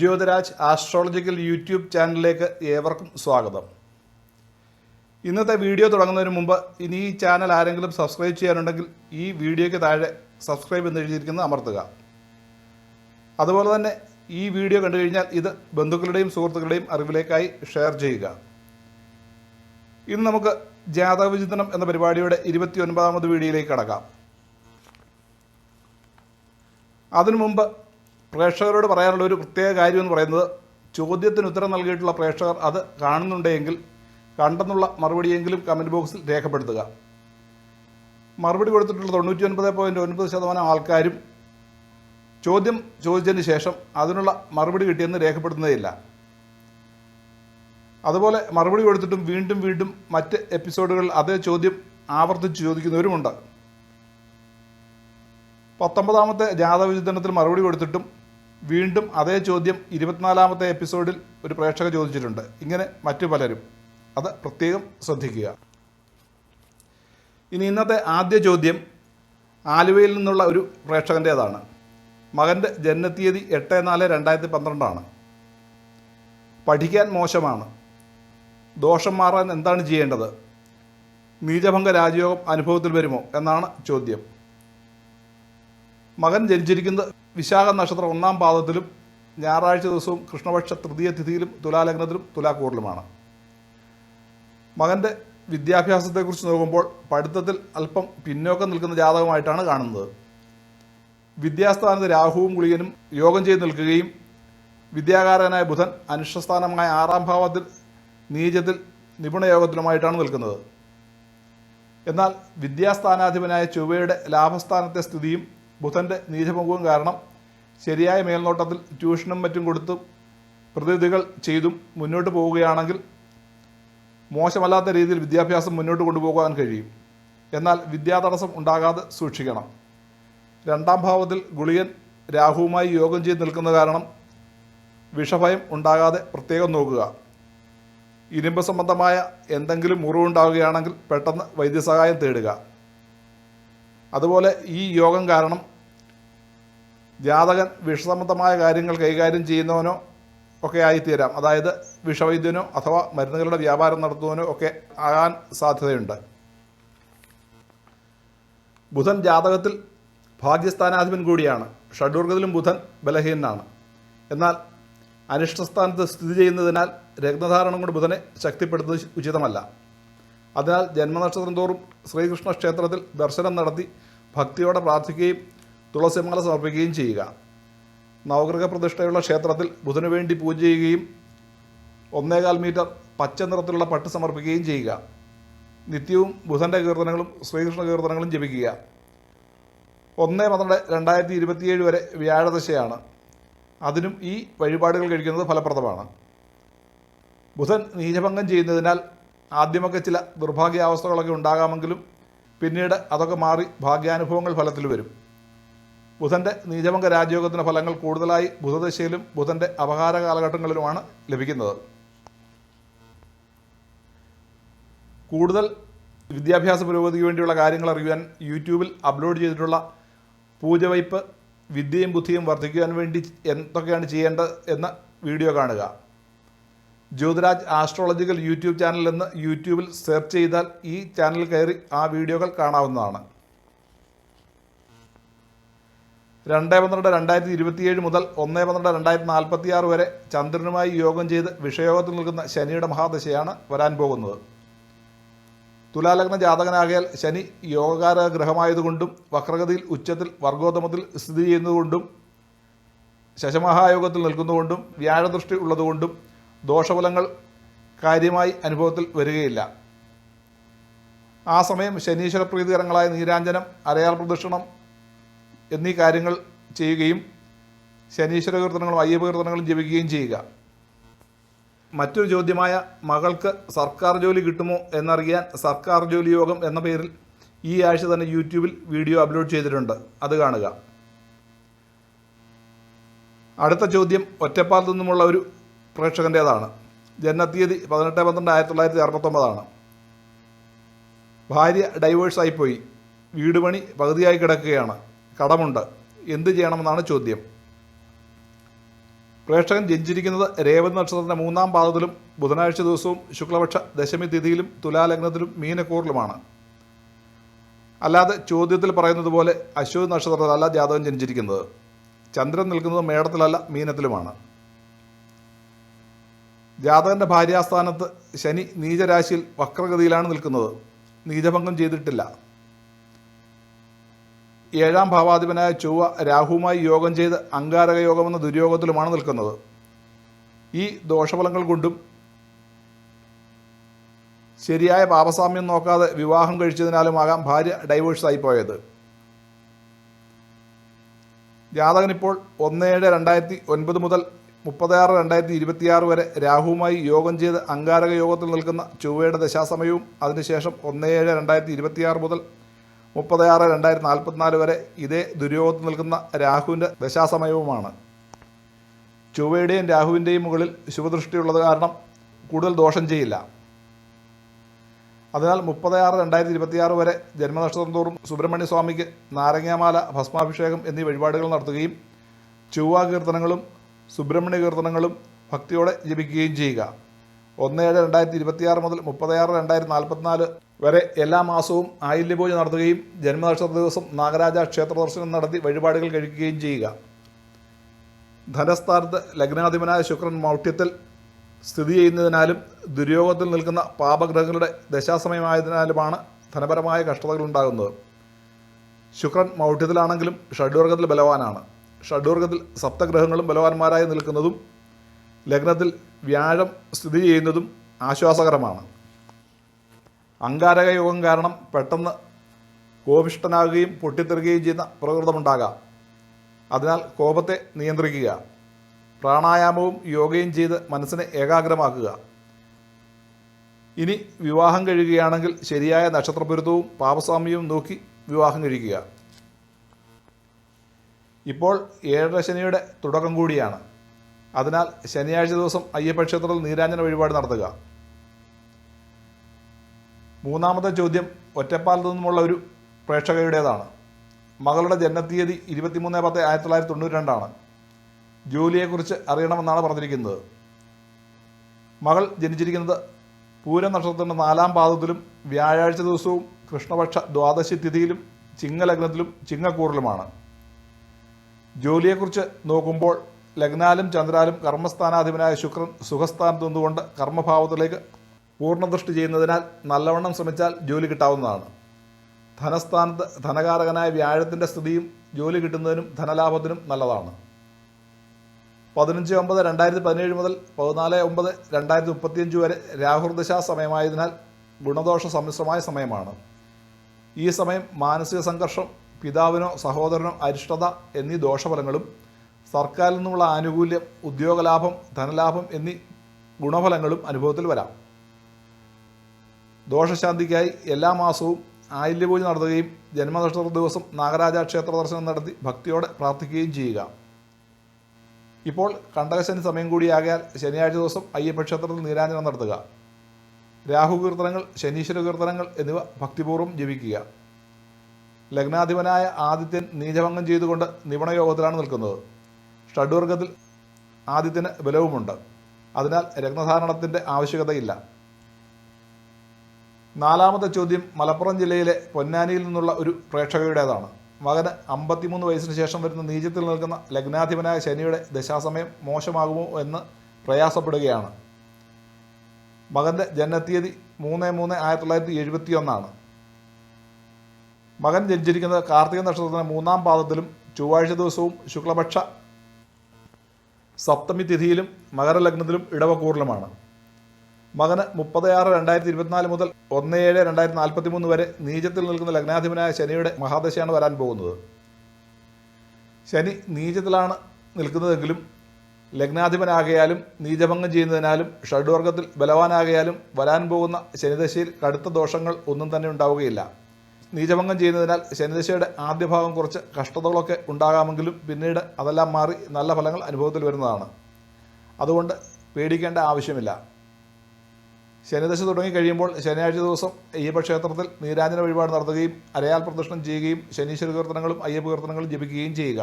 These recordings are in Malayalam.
ജ്യോതിരാജ് ആസ്ട്രോളജിക്കൽ യൂട്യൂബ് ചാനലിലേക്ക് ഏവർക്കും സ്വാഗതം. ഇന്നത്തെ വീഡിയോ തുടങ്ങുന്നതിന് മുമ്പ് ഇനി ഈ ചാനൽ ആരെങ്കിലും സബ്സ്ക്രൈബ് ചെയ്യാനുണ്ടെങ്കിൽ ഈ വീഡിയോയ്ക്ക് താഴെ സബ്സ്ക്രൈബ് എന്ന് എഴുതിയിരിക്കുന്നത് അമർത്തുക. അതുപോലെ തന്നെ ഈ വീഡിയോ കണ്ടു കഴിഞ്ഞാൽ ഇത് ബന്ധുക്കളുടെയും സുഹൃത്തുക്കളുടെയും അറിവിലേക്കായി ഷെയർ ചെയ്യുക. ഇന്ന് നമുക്ക് ജാതക വിചിന്തനം എന്ന പരിപാടിയുടെ ഇരുപത്തി ഒൻപതാമത് വീഡിയോയിലേക്ക് കടക്കാം. അതിനു മുമ്പ് പ്രേക്ഷകരോട് പറയാനുള്ള ഒരു പ്രത്യേക കാര്യം എന്ന് പറയുന്നത് ചോദ്യത്തിന് ഉത്തരം നൽകിയിട്ടുള്ള പ്രേക്ഷകർ അത് കാണുന്നുണ്ടെങ്കിൽ കണ്ടെന്നുള്ള മറുപടിയെങ്കിലും കമന്റ് ബോക്സിൽ രേഖപ്പെടുത്തുക. മറുപടി കൊടുത്തിട്ടുള്ള തൊണ്ണൂറ്റി ഒൻപത് പോയിന്റ് ഒൻപത് ശതമാനം ആൾക്കാരും ചോദ്യം ചോദിച്ചതിന് ശേഷം അതിനുള്ള മറുപടി കിട്ടിയെന്ന് രേഖപ്പെടുത്തുന്നതില്ല. അതുപോലെ മറുപടി കൊടുത്തിട്ടും വീണ്ടും വീണ്ടും മറ്റ് എപ്പിസോഡുകളിൽ അതേ ചോദ്യം ആവർത്തിച്ച് ചോദിക്കുന്നവരുമുണ്ട്. പത്തൊമ്പതാമത്തെ ജാതവിചിന്തനത്തിൽ മറുപടി കൊടുത്തിട്ടും വീണ്ടും അതേ ചോദ്യം ഇരുപത്തിനാലാമത്തെ എപ്പിസോഡിൽ ഒരു പ്രേക്ഷക ചോദിച്ചിട്ടുണ്ട്. ഇങ്ങനെ മറ്റു പലരും അത് പ്രത്യേകം ശ്രദ്ധിക്കുക. ഇനി ഇന്നത്തെ ആദ്യ ചോദ്യം ആലുവയിൽ നിന്നുള്ള ഒരു പ്രേക്ഷകന്റേതാണ് മകന്റെ ജനനത്തീയതി എട്ട് നാല് രണ്ടായിരത്തി പന്ത്രണ്ടാണ്. പഠിക്കാൻ മോശമാണ്. ദോഷം മാറാൻ എന്താണ് ചെയ്യേണ്ടത്? നീചഭംഗ രാജയോഗം അനുഭവത്തിൽ വരുമോ? എന്നാണ് ചോദ്യം. മകൻ ജനിച്ചിരിക്കുന്നത് വിശാഖ നക്ഷത്രം ഒന്നാം പാദത്തിലും ഞായറാഴ്ച ദിവസവും കൃഷ്ണപക്ഷ തൃതീയ തിഥിയിലും തുലാലഗ്നത്തിലും തുലാക്കൂറിലുമാണ്. മകന്റെ വിദ്യാഭ്യാസത്തെക്കുറിച്ച് നോക്കുമ്പോൾ പഠിത്തത്തിൽ അല്പം പിന്നോക്കം നിൽക്കുന്ന ജാതകമായിട്ടാണ് കാണുന്നത്. വിദ്യാസ്ഥാനത്ത് രാഹുവും ഗുളികനും യോഗം ചെയ്ത് നിൽക്കുകയും വിദ്യാകാരകനായ ബുധൻ അനുഷ്ഠസ്ഥാനമായ ആറാം ഭാവത്തിൽ നീചത്തിൽ നിപുണയോഗത്തിലുമായിട്ടാണ് നിൽക്കുന്നത്. എന്നാൽ വിദ്യാസ്ഥാനാധിപനായ ചൊവ്വയുടെ ലാഭസ്ഥാനത്തെ സ്ഥിതിയും ബുധന്റെ നീചഭംഗവും കാരണം ശരിയായ മേൽനോട്ടത്തിൽ ട്യൂഷനും മറ്റും കൊടുത്തും പ്രതിനിധികൾ ചെയ്തും മുന്നോട്ട് പോവുകയാണെങ്കിൽ മോശമല്ലാത്ത രീതിയിൽ വിദ്യാഭ്യാസം മുന്നോട്ട് കൊണ്ടുപോകാൻ കഴിയും. എന്നാൽ വിദ്യാതടസ്സം ഉണ്ടാകാതെ സൂക്ഷിക്കണം. രണ്ടാം ഭാവത്തിൽ ഗുളിയൻ രാഹുവുമായി യോഗം ചെയ്ത് നിൽക്കുന്ന കാരണം വിഷഭയം ഉണ്ടാകാതെ പ്രത്യേകം നോക്കുക. ഇരുമ്പ് സംബന്ധമായ എന്തെങ്കിലും മുറിവുണ്ടാവുകയാണെങ്കിൽ പെട്ടെന്ന് വൈദ്യസഹായം തേടുക. അതുപോലെ ഈ യോഗം കാരണം ജാതകൻ വിഷസംബന്ധമായ കാര്യങ്ങൾ കൈകാര്യം ചെയ്യുന്നവനോ ഒക്കെ ആയിത്തീരാം. അതായത് വിഷവൈദ്യനോ അഥവാ മരുന്നുകളുടെ വ്യാപാരം നടത്തുന്നവനോ ഒക്കെ ആകാൻ സാധ്യതയുണ്ട്. ബുധൻ ജാതകത്തിൽ ഭാഗ്യസ്ഥാനാധിപൻ കൂടിയാണ്. ഷഡ്വർഗത്തിലും ബുധൻ ബലഹീനനാണ്. എന്നാൽ അനിഷ്ടസ്ഥാനത്ത് സ്ഥിതി ചെയ്യുന്നതിനാൽ രത്നധാരണം കൊണ്ട് ബുധനെ ശക്തിപ്പെടുത്തുന്നത് ഉചിതമല്ല. അതിനാൽ ജന്മനക്ഷത്രം തോറും ശ്രീകൃഷ്ണ ക്ഷേത്രത്തിൽ ദർശനം നടത്തി ഭക്തിയോടെ പ്രാർത്ഥിക്കുകയും തുളസിമാല സമർപ്പിക്കുകയും ചെയ്യുക. നവഗ്രഹ പ്രതിഷ്ഠയുള്ള ക്ഷേത്രത്തിൽ ബുധനു വേണ്ടി പൂജ ചെയ്യുകയും ഒന്നേകാൽ മീറ്റർ പച്ച നിറത്തിലുള്ള പട്ട് സമർപ്പിക്കുകയും ചെയ്യുക. നിത്യവും ബുധന്റെ കീർത്തനങ്ങളും ശ്രീകൃഷ്ണ കീർത്തനങ്ങളും ജപിക്കുക. ഒന്ന് പന്ത്രണ്ട് രണ്ടായിരത്തി ഇരുപത്തിയേഴ് വരെ വ്യാഴദശയാണ്. അതിനും ഈ വഴിപാടുകൾ കഴിക്കുന്നത് ഫലപ്രദമാണ്. ബുധൻ നീചഭംഗം ചെയ്യുന്നതിനാൽ ആദ്യമൊക്കെ ചില ദുർഭാഗ്യാവസ്ഥകളൊക്കെ ഉണ്ടാകാമെങ്കിലും പിന്നീട് അതൊക്കെ മാറി ഭാഗ്യാനുഭവങ്ങൾ ഫലത്തിൽ വരും. ബുധന്റെ നീചഭംഗ രാജയോഗത്തിന്റെ ഫലങ്ങൾ കൂടുതലായി ബുധദശയിലും ബുധന്റെ അപകാര കാലഘട്ടങ്ങളിലുമാണ് ലഭിക്കുന്നത്. കൂടുതൽ വിദ്യാഭ്യാസ പുരോഗതിക്ക് വേണ്ടിയുള്ള കാര്യങ്ങൾ അറിയുവാൻ യൂട്യൂബിൽ അപ്ലോഡ് ചെയ്തിട്ടുള്ള പൂജവയ്പ് വിദ്യയും ബുദ്ധിയും വർദ്ധിക്കുവാൻ വേണ്ടി എന്തൊക്കെയാണ് ചെയ്യേണ്ടത് എന്ന വീഡിയോ കാണുക. ജ്യോതിരാജ് ആസ്ട്രോളജിക്കൽ യൂട്യൂബ് ചാനൽ എന്ന് യൂട്യൂബിൽ സെർച്ച് ചെയ്താൽ ഈ ചാനൽ കയറി ആ വീഡിയോകൾ കാണാവുന്നതാണ്. രണ്ട് പന്ത്രണ്ട് രണ്ടായിരത്തി ഇരുപത്തിയേഴ് മുതൽ ഒന്ന് പന്ത്രണ്ട് രണ്ടായിരത്തി നാൽപ്പത്തി ആറ് വരെ ചന്ദ്രനുമായി യോഗം ചെയ്ത് വിഷയോഗത്തിൽ നിൽക്കുന്ന ശനിയുടെ മഹാദശയാണ് വരാൻ പോകുന്നത്. തുലാലഗ്ന ജാതകനാകയാൽ ശനി യോഗകാര ഗ്രഹമായതുകൊണ്ടും വക്രഗതിയിൽ ഉച്ചത്തിൽ വർഗോത്തമത്തിൽ സ്ഥിതി ചെയ്യുന്നതുകൊണ്ടും ശശമഹായോഗത്തിൽ നിൽക്കുന്നതുകൊണ്ടും വ്യാഴദൃഷ്ടി ഉള്ളതുകൊണ്ടും ദോഷഫലങ്ങൾ കാര്യമായി അനുഭവത്തിൽ വരികയില്ല. ആ സമയം ശനീശ്വര പ്രീതികരങ്ങളായ നീരാഞ്ജനം അരയാൽ പ്രദക്ഷിണം എന്നീ കാര്യങ്ങൾ ചെയ്യുകയും ശനീശ്വര കീർത്തനങ്ങളും അയ്യപ്പ കീർത്തനങ്ങളും ജപിക്കുകയും ചെയ്യുക. മറ്റൊരു ചോദ്യമായ മകൾക്ക് സർക്കാർ ജോലി കിട്ടുമോ എന്നറിയാൻ സർക്കാർ ജോലി യോഗം എന്ന പേരിൽ ഈ ആഴ്ച തന്നെ യൂട്യൂബിൽ വീഡിയോ അപ്ലോഡ് ചെയ്തിട്ടുണ്ട്. അത് കാണുക. അടുത്ത ചോദ്യം ഒറ്റപ്പാലത്ത് നിന്നുമുള്ള ഒരു പ്രേക്ഷകന്റേതാണ് ജനനത്തീയതി പതിനെട്ട് പന്ത്രണ്ട് ആയിരത്തി തൊള്ളായിരത്തി അറുപത്തൊമ്പതാണ്. ഭാര്യ ഡൈവേഴ്സായിപ്പോയി വീട് പണി പകുതിയായി കിടക്കുകയാണ്. കടമുണ്ട്. എന്ത് ചെയ്യണമെന്നാണ് ചോദ്യം. പ്രേക്ഷകൻ ജനിച്ചിരിക്കുന്നത് രേവതി നക്ഷത്രത്തിന്റെ മൂന്നാം പാദത്തിലും ബുധനാഴ്ച ദിവസവും ശുക്ലപക്ഷ ദശമി തിഥിയിലും തുലാലഗ്നത്തിലും മീനക്കൂറിലുമാണ്. അല്ലാതെ ചോദ്യത്തിൽ പറയുന്നത് പോലെ അശ്വതി നക്ഷത്രത്തിലല്ല ജാതകം ജനിച്ചിരിക്കുന്നത്. ചന്ദ്രൻ നിൽക്കുന്നത് മേടത്തിലല്ല മീനത്തിലുമാണ്. ജാതകന്റെ ഭാര്യാസ്ഥാനത്ത് ശനി നീചരാശിയിൽ വക്രഗതിയിലാണ് നിൽക്കുന്നത്. നീചഭംഗം ചെയ്തിട്ടില്ല. ഏഴാം ഭാവാധിപനായ ചൊവ്വ രാഹുവുമായി യോഗം ചെയ്ത് അങ്കാരക യോഗമെന്ന ദുര്യോഗത്തിലുമാണ് നിൽക്കുന്നത്. ഈ ദോഷഫലങ്ങൾ കൊണ്ടും ശരിയായ പാപസാമ്യം നോക്കാതെ വിവാഹം കഴിച്ചതിനാലുമാകാം ഭാര്യ ഡൈവേഴ്സായി പോയത്. ജാതകനിപ്പോൾ ഒന്ന് ഏഴ് രണ്ടായിരത്തി ഒൻപത് മുതൽ മുപ്പത്താറ് രണ്ടായിരത്തി ഇരുപത്തിയാറ് വരെ രാഹുവുമായി യോഗം ചെയ്ത് അങ്കാരക യോഗത്തിൽ നിൽക്കുന്ന ചൊവ്വയുടെ ദശാസമയവും അതിനുശേഷം ഒന്ന് ഏഴ് രണ്ടായിരത്തി ഇരുപത്തിയാറ് മുതൽ മുപ്പത്താറ് രണ്ടായിരത്തി നാൽപ്പത്തിനാല് വരെ ഇതേ ദുര്യോഗത്തിൽ നിൽക്കുന്ന രാഹുവിന്റെ ദശാസമയവുമാണ്. ചൊവ്വയുടെയും രാഹുവിന്റെയും മുകളിൽ ശുഭദൃഷ്ടിയുള്ളത് കാരണം കൂടുതൽ ദോഷം ചെയ്യില്ല. അതിനാൽ മുപ്പത്താറ് രണ്ടായിരത്തി ഇരുപത്തിയാറ് വരെ ജന്മനക്ഷത്രം തോറും സുബ്രഹ്മണ്യ സ്വാമിക്ക് നാരങ്ങാമാല ഭസ്മാഭിഷേകം എന്നീ വഴിപാടുകൾ നടത്തുകയും ചൊവ്വ കീർത്തനങ്ങളും സുബ്രഹ്മണ്യ കീർത്തനങ്ങളും ഭക്തിയോടെ ജപിക്കുകയും ചെയ്യുക. ഒന്ന് ഏഴ് രണ്ടായിരത്തി ഇരുപത്തിയാറ് മുതൽ മുപ്പത്താറ് രണ്ടായിരത്തി നാൽപ്പത്തിനാല് വരെ എല്ലാ മാസവും ആയില്യപൂജ നടത്തുകയും ജന്മനക്ഷത്ര ദിവസം നാഗരാജ ക്ഷേത്ര ദർശനം നടത്തി വഴിപാടുകൾ കഴിക്കുകയും ചെയ്യുക. ധനസ്ഥാനത്ത് ലഗ്നാധിപനായ ശുക്രൻ മൗഢ്യത്തിൽ സ്ഥിതി ചെയ്യുന്നതിനാലും ദുര്യോഗത്തിൽ നിൽക്കുന്ന പാപഗ്രഹങ്ങളുടെ ദശാസമയമായതിനാലുമാണ് ധനപരമായ കഷ്ടതകൾ ഉണ്ടാകുന്നത് ശുക്രൻ മൗഢ്യത്തിലാണെങ്കിലും ഷഡ്വർഗത്തിൽ ബലവാനാണ്. ഷഡ്വർഗത്തിൽ സപ്തഗ്രഹങ്ങളും ബലവാന്മാരായി നിൽക്കുന്നതും ലഗ്നത്തിൽ വ്യാഴം സ്ഥിതി ചെയ്യുന്നതും ആശ്വാസകരമാണ്. അങ്കാരക യോഗം കാരണം പെട്ടെന്ന് കോപിഷ്ടനാകുകയും പൊട്ടിത്തെറുകയും ചെയ്യുന്ന പ്രകൃതമുണ്ടാകാം. അതിനാൽ കോപത്തെ നിയന്ത്രിക്കുക. പ്രാണായാമവും യോഗയും ചെയ്ത് മനസ്സിനെ ഏകാഗ്രമാക്കുക. ഇനി വിവാഹം കഴിയുകയാണെങ്കിൽ ശരിയായ നക്ഷത്രപുരുത്തവും പാപസ്വാമ്യവും നോക്കി വിവാഹം കഴിക്കുക. ഇപ്പോൾ ഏഴര ശനിയുടെ തുടക്കം കൂടിയാണ്. അതിനാൽ ശനിയാഴ്ച ദിവസം അയ്യപ്പ ക്ഷേത്രത്തിൽ നീരാഞ്ജന വഴിപാട് നടത്തുക. മൂന്നാമത്തെ ചോദ്യം ഒറ്റപ്പാലത്തു നിന്നുമുള്ള ഒരു പ്രേക്ഷകയുടേതാണ് മകളുടെ ജന്മത്തീയതി ഇരുപത്തിമൂന്ന് പത്ത് ആയിരത്തി തൊള്ളായിരത്തി തൊണ്ണൂറ്റി രണ്ടാണ് ജോലിയെക്കുറിച്ച് അറിയണമെന്നാണ് പറഞ്ഞിരിക്കുന്നത്. മകൾ ജനിച്ചിരിക്കുന്നത് പൂരം നക്ഷത്രത്തിന്റെ നാലാം പാദത്തിലും വ്യാഴാഴ്ച ദിവസവും കൃഷ്ണപക്ഷ ദ്വാദശി തിഥിയിലും ചിങ്ങലഗ്നത്തിലും ചിങ്ങക്കൂറിലുമാണ്. ജോലിയെക്കുറിച്ച് നോക്കുമ്പോൾ ലഗ്നാലും ചന്ദ്രാലും കർമ്മസ്ഥാനാധിപനായ ശുക്രൻ സുഖസ്ഥാനത്ത് നിന്നുകൊണ്ട് കർമ്മഭാവത്തിലേക്ക് പൂർണദൃഷ്ടി ചെയ്യുന്നതിനാൽ നല്ലവണ്ണം ശ്രമിച്ചാൽ ജോലി കിട്ടാവുന്നതാണ്. ധനസ്ഥാനത്ത് ധനകാരകനായ വ്യാഴത്തിന്റെ സ്ഥിതിയും ജോലി കിട്ടുന്നതിനും ധനലാഭത്തിനും നല്ലതാണ്. പതിനഞ്ച് ഒമ്പത് രണ്ടായിരത്തി പതിനേഴ് മുതൽ പതിനാല് ഒമ്പത് രണ്ടായിരത്തി മുപ്പത്തിയഞ്ച് വരെ രാഹുർദശാ സമയമായതിനാൽ ഗുണദോഷ സമ്മിശ്രമായ സമയമാണ്. ഈ സമയം മാനസിക സംഘർഷം പിതാവിനോ സഹോദരനോ അരിഷ്ടത എന്നീ ദോഷഫലങ്ങളും സർക്കാരിൽ നിന്നുള്ള ആനുകൂല്യം ഉദ്യോഗലാഭം ധനലാഭം എന്നീ ഗുണഫലങ്ങളും അനുഭവത്തിൽ വരാം. ദോഷശാന്തിക്കായി എല്ലാ മാസവും ആയില്യപൂജ നടത്തുകയും ജന്മനക്ഷത്ര ദിവസം നാഗരാജ ക്ഷേത്ര ദർശനം നടത്തി ഭക്തിയോടെ പ്രാർത്ഥിക്കുകയും ചെയ്യുക. ഇപ്പോൾ കണ്ടകശനി സമയം കൂടിയാകയാൽ ശനിയാഴ്ച ദിവസം അയ്യപ്പ ക്ഷേത്രത്തിൽ നീരാഞ്ജനം നടത്തുക. രാഹു കീർത്തനങ്ങൾ ശനീശ്വര കീർത്തനങ്ങൾ എന്നിവ ഭക്തിപൂർവം ജപിക്കുക. ലഗ്നാധിപനായ ആദിത്യൻ നീചഭംഗം ചെയ്തുകൊണ്ട് നിപുണയോഗത്തിലാണ് നിൽക്കുന്നത്. ഷഡ്വർഗത്തിൽ ആദിത്യന് ബലവുമുണ്ട്. അതിനാൽ രത്നധാരണത്തിന്റെ ആവശ്യകതയില്ല. നാലാമത്തെ ചോദ്യം മലപ്പുറം ജില്ലയിലെ പൊന്നാനിയിൽ നിന്നുള്ള ഒരു പ്രേക്ഷകയുടേതാണ് മകന് അമ്പത്തിമൂന്ന് വയസ്സിന് ശേഷം വരുന്ന നീചത്തിൽ നിൽക്കുന്ന ലഗ്നാധിപനായ ശനിയുടെ ദശാസമയം മോശമാകുമോ എന്ന് പ്രയാസപ്പെടുകയാണ്. മകന്റെ ജനനത്തീയതി മൂന്ന് മൂന്ന് ആയിരത്തി തൊള്ളായിരത്തി എഴുപത്തി ഒന്നാണ് മകൻ ജനിച്ചിരിക്കുന്നത് കാർത്തിക നക്ഷത്രത്തിന് മൂന്നാം പാദത്തിലും ചൊവ്വാഴ്ച ദിവസവും ശുക്ലപക്ഷ സപ്തമി തിഥിയിലും മകരലഗ്നത്തിലും ഇടവക്കൂറിലുമാണ്. മകന് മുപ്പത്തിയാറ് രണ്ടായിരത്തി ഇരുപത്തിനാല് മുതൽ ഒന്ന് ഏഴ് രണ്ടായിരത്തി നാൽപ്പത്തി മൂന്ന് വരെ നീചത്തിൽ നിൽക്കുന്ന ലഗ്നാധിപനായ ശനിയുടെ മഹാദശയാണ് വരാൻ പോകുന്നത്. ശനി നീചത്തിലാണ് നിൽക്കുന്നതെങ്കിലും ലഗ്നാധിപനാകയാലും നീചഭംഗം ചെയ്യുന്നതിനാലും ഷഡ്വർഗത്തിൽ ബലവാനാകയാലും വരാൻ പോകുന്ന ശനിദശയിൽ കടുത്ത ദോഷങ്ങൾ ഒന്നും തന്നെ ഉണ്ടാവുകയില്ല. നീചഭംഗം ചെയ്യുന്നതിനാൽ ശനിദശയുടെ ആദ്യ ഭാഗം കുറച്ച് കഷ്ടതകളൊക്കെ ഉണ്ടാകാമെങ്കിലും പിന്നീട് അതെല്ലാം മാറി നല്ല ഫലങ്ങൾ അനുഭവത്തിൽ വരുന്നതാണ്. അതുകൊണ്ട് പേടിക്കേണ്ട ആവശ്യമില്ല. ശനിദശ തുടങ്ങിക്കഴിയുമ്പോൾ ശനിയാഴ്ച ദിവസം അയ്യപ്പ ക്ഷേത്രത്തിൽ നീരാഞ്ജന വഴിപാട് നടത്തുകയും അരയാൽ പ്രദക്ഷിണം ചെയ്യുകയും ശനീശ്വര കീർത്തനങ്ങളും അയ്യപ്പ കീർത്തനങ്ങളും ജപിക്കുകയും ചെയ്യുക.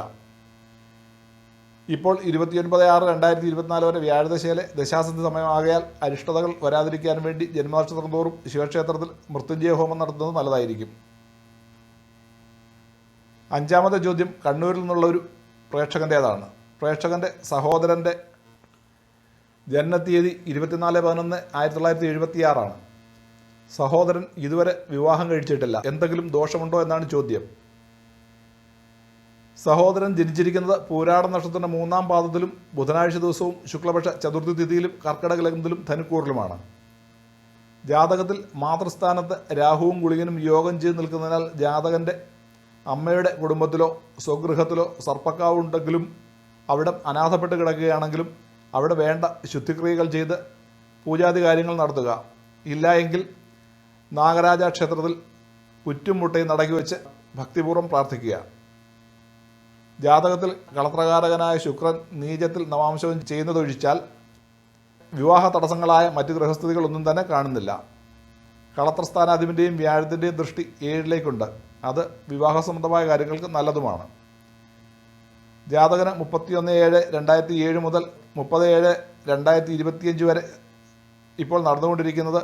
ഇപ്പോൾ ഇരുപത്തിയൊൻപത് ആറ് രണ്ടായിരത്തി ഇരുപത്തിനാല് വരെ വ്യാഴദശയിലെ ദശാസന്ധി സമയമാകയാൽ അരിഷ്ടതകൾ വരാതിരിക്കാൻ വേണ്ടി ജന്മനക്ഷത്രം തോറും ശിവക്ഷേത്രത്തിൽ മൃത്യുഞ്ജയ ഹോമം നടത്തുന്നത് നല്ലതായിരിക്കും. അഞ്ചാമത്തെ ചോദ്യം കണ്ണൂരിൽ നിന്നുള്ള ഒരു പ്രേക്ഷകന്റേതാണ് പ്രേക്ഷകന്റെ സഹോദരന്റെ ജനനത്തീയതി ഇരുപത്തിനാല് പതിനൊന്ന് ആയിരത്തി തൊള്ളായിരത്തി എഴുപത്തിയാറാണ് സഹോദരൻ ഇതുവരെ വിവാഹം കഴിച്ചിട്ടില്ല. എന്തെങ്കിലും ദോഷമുണ്ടോ എന്നാണ് ചോദ്യം. സഹോദരൻ ജനിച്ചിരിക്കുന്നത് പൂരാട നക്ഷത്രത്തിന്റെ മൂന്നാം പാദത്തിലും ബുധനാഴ്ച ദിവസവും ശുക്ലപക്ഷ ചതുർത്ഥി തിഥിയിലും കർക്കിടക ലഗ്നത്തിലും ധനുക്കൂറിലുമാണ്. ജാതകത്തിൽ മാതൃസ്ഥാനത്ത് രാഹുവും ഗുളികനും യോഗം ചെയ്ത് നിൽക്കുന്നതിനാൽ ജാതകന്റെ അമ്മയുടെ കുടുംബത്തിലോ സ്വഗൃഹത്തിലോ സർപ്പക്കാവുണ്ടെങ്കിലും അവിടെ അനാഥപ്പെട്ട് കിടക്കുകയാണെങ്കിലും അവിടെ വേണ്ട ശുദ്ധിക്രിയകൾ ചെയ്ത് പൂജാതി കാര്യങ്ങൾ നടത്തുക. ഇല്ല എങ്കിൽ നാഗരാജ ക്ഷേത്രത്തിൽ ഉറ്റും മുട്ടയും നടക്കി വെച്ച് ഭക്തിപൂർവം പ്രാർത്ഥിക്കുക. ജാതകത്തിൽ കളത്രകാരകനായ ശുക്രൻ നീചത്തിൽ നവാംശവും ചെയ്യുന്നതൊഴിച്ചാൽ വിവാഹ തടസ്സങ്ങളായ മറ്റ് ഗ്രഹസ്ഥിതികളൊന്നും തന്നെ കാണുന്നില്ല. കളത്രസ്ഥാനാധിപന്റെയും വ്യാഴത്തിന്റെയും ദൃഷ്ടി ഏഴിലേക്കുണ്ട്. അത് വിവാഹ സംബന്ധമായ കാര്യങ്ങൾക്ക് നല്ലതുമാണ്. ജാതകന് മുപ്പത്തിയൊന്ന് ഏഴ് രണ്ടായിരത്തി ഏഴ് മുതൽ മുപ്പത് ഏഴ് രണ്ടായിരത്തി ഇരുപത്തിയഞ്ച് വരെ ഇപ്പോൾ നടന്നുകൊണ്ടിരിക്കുന്നത്.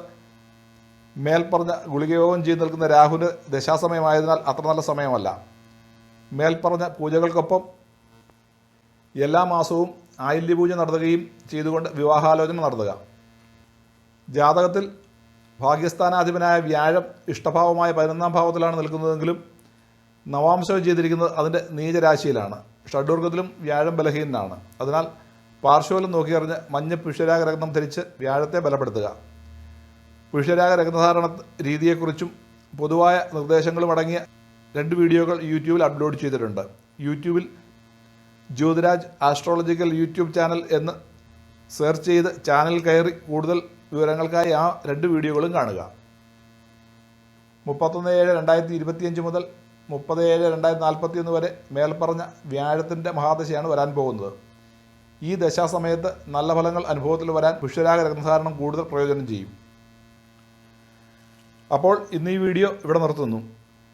മേൽപ്പറഞ്ഞ ഗുളികയോഗം ചെയ്ത് നിൽക്കുന്ന രാഹുവിന് ദശാസമയമായതിനാൽ അത്ര നല്ല സമയമല്ല. മേൽപ്പറഞ്ഞ പൂജകൾക്കൊപ്പം എല്ലാ മാസവും ആയില്യപൂജ നടത്തുകയും ചെയ്തുകൊണ്ട് വിവാഹാലോചന നടത്തുക. ജാതകത്തിൽ ഭാഗ്യസ്ഥാനാധിപനായ വ്യാഴം ഇഷ്ടഭാവമായ പതിനൊന്നാം ഭാവത്തിലാണ് നിൽക്കുന്നതെങ്കിലും നവാംശം ചെയ്തിരിക്കുന്നത് അതിന്റെ നീചരാശിയിലാണ്. ഷഡ്വർഗത്തിലും വ്യാഴം ബലഹീനനാണ്. അതിനാൽ പാർശ്വലം നോക്കിയറിഞ്ഞ് മഞ്ഞ പുഷ്യരാഗ രക്തം ധരിച്ച് വ്യാഴത്തെ ബലപ്പെടുത്തുക. പുഷ്യരാഗ രക്തധാരണ രീതിയെക്കുറിച്ചും പൊതുവായ നിർദ്ദേശങ്ങളും അടങ്ങിയ രണ്ട് വീഡിയോകൾ യൂട്യൂബിൽ അപ്ലോഡ് ചെയ്തിട്ടുണ്ട്. യൂട്യൂബിൽ ജ്യോതിരാജ് ആസ്ട്രോളജിക്കൽ യൂട്യൂബ് ചാനൽ എന്ന് സെർച്ച് ചെയ്ത് ചാനൽ കയറി കൂടുതൽ വിവരങ്ങൾക്കായി ആ രണ്ട് വീഡിയോകളും കാണുക. മുപ്പത്തൊന്ന് ഏഴ് രണ്ടായിരത്തി ഇരുപത്തിയഞ്ച് മുതൽ മുപ്പത് ഏഴ് രണ്ടായിരത്തി നാൽപ്പത്തി ഒന്ന് വരെ മേൽപ്പറഞ്ഞ വ്യാഴത്തിന്റെ മഹാദശയാണ് വരാൻ പോകുന്നത്. ഈ ദശാസമയത്ത് നല്ല ഫലങ്ങൾ അനുഭവത്തിൽ വരാൻ പുഷ്യരാഗ രക്തസാരണം കൂടുതൽ പ്രയോജനം ചെയ്യും. അപ്പോൾ ഇന്ന് ഈ വീഡിയോ ഇവിടെ നിർത്തുന്നു.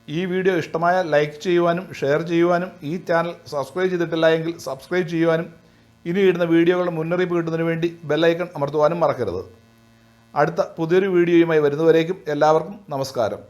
ഈ വീഡിയോ ഇഷ്ടമായ ലൈക്ക് ചെയ്യുവാനും ഷെയർ ചെയ്യുവാനും ഈ ചാനൽ സബ്സ്ക്രൈബ് ചെയ്തിട്ടില്ല എങ്കിൽ സബ്സ്ക്രൈബ് ചെയ്യുവാനും ഇനി ഇടുന്ന വീഡിയോകളുടെ മുന്നറിയിപ്പ് കിട്ടുന്നതിന് വേണ്ടി ബെല്ലൈക്കൺ അമർത്തുവാനും മറക്കരുത്. അടുത്ത പുതിയൊരു വീഡിയോയുമായി വരുന്നവരേക്കും എല്ലാവർക്കും നമസ്കാരം.